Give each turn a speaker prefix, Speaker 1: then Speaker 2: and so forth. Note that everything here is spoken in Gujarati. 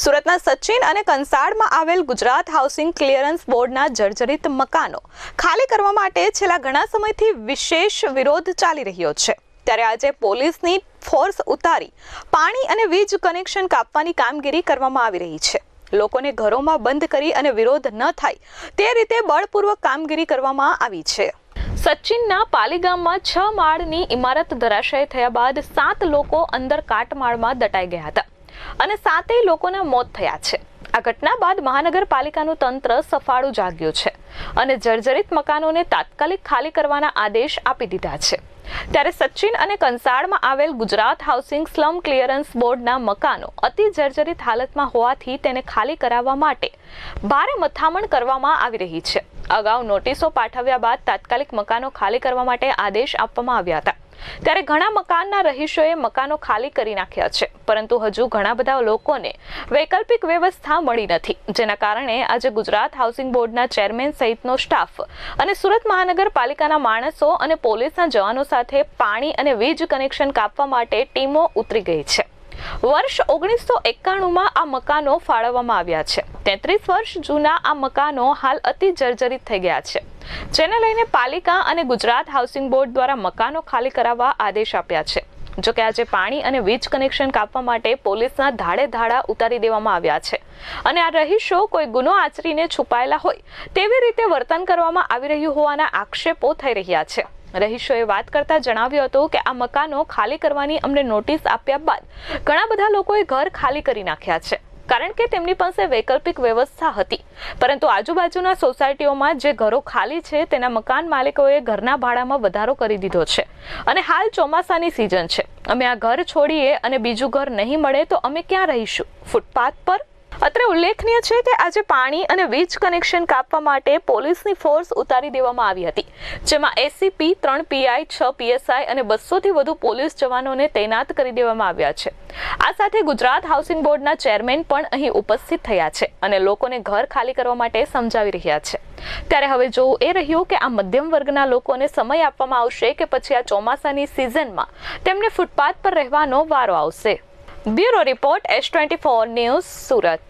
Speaker 1: સુરતના સચિન અને કંસાળમાં આવેલ ગુજરાત હાઉસિંગ ક્લિયરન્સ બોર્ડના જર્જરિત મકાનો ખાલી કરવા માટે છેલ્લા ઘણા સમયથી વિશેષ વિરોધ ચાલી રહ્યો છે. ત્યારે આજે પોલીસની ફોર્સ ઉતારી પાણી અને વીજ કનેક્શન કાપવાની કામગીરી કરવામાં આવી રહી છે. લોકોને ઘરોમાં બંધ કરી અને વિરોધ ન થાય તે રીતે બળપૂર્વક કામગીરી કરવામાં આવી છે. સચિનના પાલીગામમાં છ માળની ઇમારત ધરાશય થયા બાદ સાત લોકો અંદર કાટમાળમાં દટાઈ ગયા હતા. અને સાતેય લોકોના મોત થયા છે. આ ઘટના બાદ મહાનગરપાલિકાનું તંત્ર સફાળું જાગ્યું છે અને જર્જરિત મકાનોને તાત્કાલિક ખાલી કરવાના આદેશ આપી દીધા છે. ત્યારે સચિન અને કંસાળમાં આવેલ ગુજરાત હાઉસિંગ સ્લમ ક્લિયરન્સ બોર્ડના મકાનો અતિ જર્જરિત હાલતમાં હોવાથી તેને ખાલી કરાવવા માટે ભારે મથામણ કરવામાં આવી રહી છે. અગાઉ નોટિસો પાઠવ્યા બાદ તાત્કાલિક મકાનો ખાલી કરવા માટે આદેશ આપવામાં આવ્યા હતા. ત્યારે ઘણા મકાનના રહીશોએ મકાનો ખાલી કરી નાખ્યા છે. પરંતુ હજુ ઘણા બધા લોકોને વૈકલ્પિક વ્યવસ્થા મળી નથી. જેના કારણે આજે ગુજરાત હાઉસિંગ બોર્ડના ચેરમેન સહિતનો સ્ટાફ અને સુરત મહાનગરપાલિકાના માણસો અને પોલીસના જવાનો સાથે પાણી અને વીજ કનેક્શન કાપવા માટે ટીમો ઉતરી ગઈ છે. વર્ષ ઓગણીસો એકાણુંમાં આ મકાનો ફાળવવામાં આવ્યા છે. તેત્રીસ વર્ષ જૂના આ મકાનો હાલ અતિ જર્જરિત થઈ ગયા છે. જેને લઈને પાલિકા અને ગુજરાત હાઉસિંગ બોર્ડ દ્વારા મકાનો ખાલી કરાવવા આદેશ આપ્યા છે. જોકે આજે પાણી અને વીજ કનેક્શન કાપવા માટે પોલીસના ધાડે ધાડા ઉતારી દેવામાં આવ્યા છે. અને આ રહીશો કોઈ ગુનો આચરીને છુપાયેલા હોય તેવી રીતે વર્તન કરવામાં આવી રહ્યું હોવાના આક્ષેપો થઈ રહ્યા છે. રહીશોએ વાત કરતા જણાવ્યું હતું કે આ મકાનો ખાલી કરવાની અમને નોટિસ આપ્યા બાદ ઘણા બધા લોકોએ ઘર ખાલી કરી નાખ્યા છે. કારણ કે તેમની પાસે વૈકલ્પિક વ્યવસ્થા હતી. પરંતુ આજુબાજુના સોસાયટીઓમાં જે ઘરો ખાલી છે, તેના મકાન માલિકોએ ઘરના ભાડામાં વધારો કરી દીધો છે. અને હાલ ચોમાસાની સિઝન છે. અમે આ ઘર છોડીએ અને બીજું ઘર નહીં મળે તો અમે ક્યાં રહીશું? ફૂટપાથ પર અત્રે ઉલ્લેખનીય છે કે આજે પાણી અને વીજ કનેક્શન કાપવા માટે પોલીસની ફોર્સ ઉતારી દેવામાં આવી હતી, જેમાં એસીપી ત્રણ પીઆઈ, છ પીએસઆઈ અને બસોથી વધુ પોલીસ જવાનોને તૈનાત કરી દેવામાં આવ્યા છે. આ સાથે ગુજરાત હાઉસિંગ બોર્ડના ચેરમેન પણ અહીં ઉપસ્થિત થયા છે અને લોકોને ઘર ખાલી કરવા માટે સમજાવી રહ્યા છે. ત્યારે હવે જોવું એ રહ્યું કે આ મધ્યમ વર્ગના લોકોને સમય આપવામાં આવશે કે પછી આ ચોમાસાની સિઝનમાં તેમને ફૂટપાથ પર રહેવાનો વારો આવશે. Bureau report S twenty four news Surat.